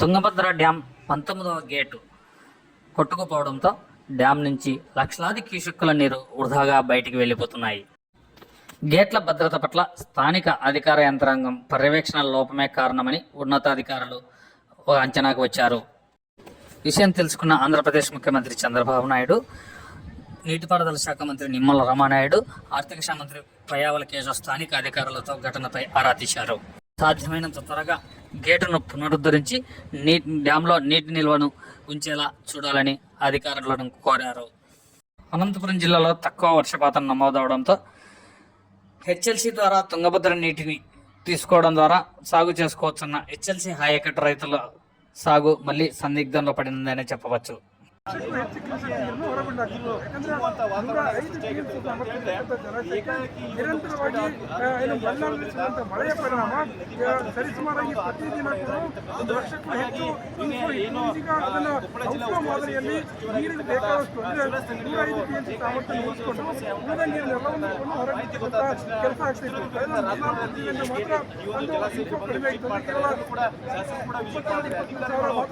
Tungabhadra dam పంతొమ్మిదవ gate కొట్టుకుపోవడంతో dam నుంచి లక్షలాది క్యూసెక్కుల నీరు వృధాగా బయటికి వెళ్ళిపోతున్నాయి. గేట్ల భద్రత పట్ల స్థానిక అధికార యంత్రాంగం పర్యవేక్షణ లోపమే కారణమని ఉన్నతాధికారులు ఓ అంచనాకు వచ్చారు. విషయం తెలుసుకున్న ఆంధ్రప్రదేశ్ ముఖ్యమంత్రి చంద్రబాబు నాయుడు నీటిపారుదల శాఖ మంత్రి నిమ్మల రమానాయుడు ఆర్థిక శాఖ మంత్రి పయావల కేశవ్ స్థానిక అధికారులతో ఘటనపై ఆరా తీశారు. సాధ్యమైనంత త్వరగా గేటును పునరుద్ధరించి నీటి డ్యాంలో నీటి నిల్వను ఉంచేలా చూడాలని అధికారులను కోరారు. అనంతపురం జిల్లాలో తక్కువ వర్షపాతం నమోదవడంతో హెచ్ఎల్సి ద్వారా తుంగభద్ర నీటిని తీసుకోవడం ద్వారా సాగు చేసుకోవచ్చున్న హెచ్ఎల్సి హాయకట్ట రైతుల సాగు మళ్ళీ సందిగ్ధంలో పడిందని చెప్పవచ్చు. ಹೆಚ್ಚು ನಿರಂತರವಾಗಿ ಏನು ಸುರಿಯುವಂಥ ಮಳೆಯ ಪರಿಣಾಮ ಸರಿಸುಮಾರಾಗಿ ಪ್ರತಿದಿನ ಒಂದು ಹೆಚ್ಚು. ಈಗ ಮಾದರಿಯಲ್ಲಿ ನೀರಿನ ಬೇಕಾದಷ್ಟು ನೂರ ಐದು ಸಾಮರ್ಥ್ಯ ಉಳಿಸಿಕೊಂಡು ಉಳಿದ ಕೆಲಸ ಮಾತ್ರ ಒಂದು ಕಡಿಮೆ ಇತ್ತು ಕೇವಲ ಇಪ್ಪತ್ತಾರು ಸಾವಿರ ಮಾತ್ರ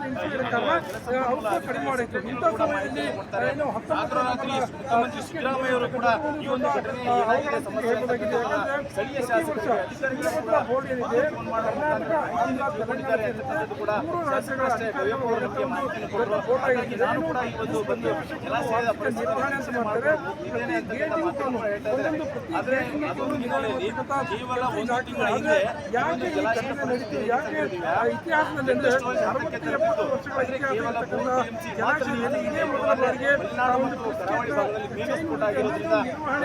ಸಮಯದಲ್ಲಿ ಏನು ಮುಖ್ಯಮಂತ್ರಿ ಸಿದ್ದರಾಮಯ್ಯ ಅವರು ಕೂಡ ಈ ಒಂದು ತುಂಗಭದ್ರಾ ಬೋರ್ಡ್ ಏನಿದೆ ಕರ್ನಾಟಕ ಆಂಧ್ರ ತೆಲಂಗಾಣ ಸೇರಿದಂತೆ ಮೂರು ರಾಜ್ಯಗಳ ಅಧಿಕಾರಿಗಳು ಹೊರಗಡೆ ಒಂದು ತಿಂಗಳ ಹಿಂದೆ ಈ ಇತಿಹಾಸದಲ್ಲಿ ಕೇವಲ ಇದೇ ಮೊದಲ ಬಾರಿಗೆ ಆ ಒಂದು ಪ್ರತ್ಯೇಕ ನಿರ್ವಹಣೆ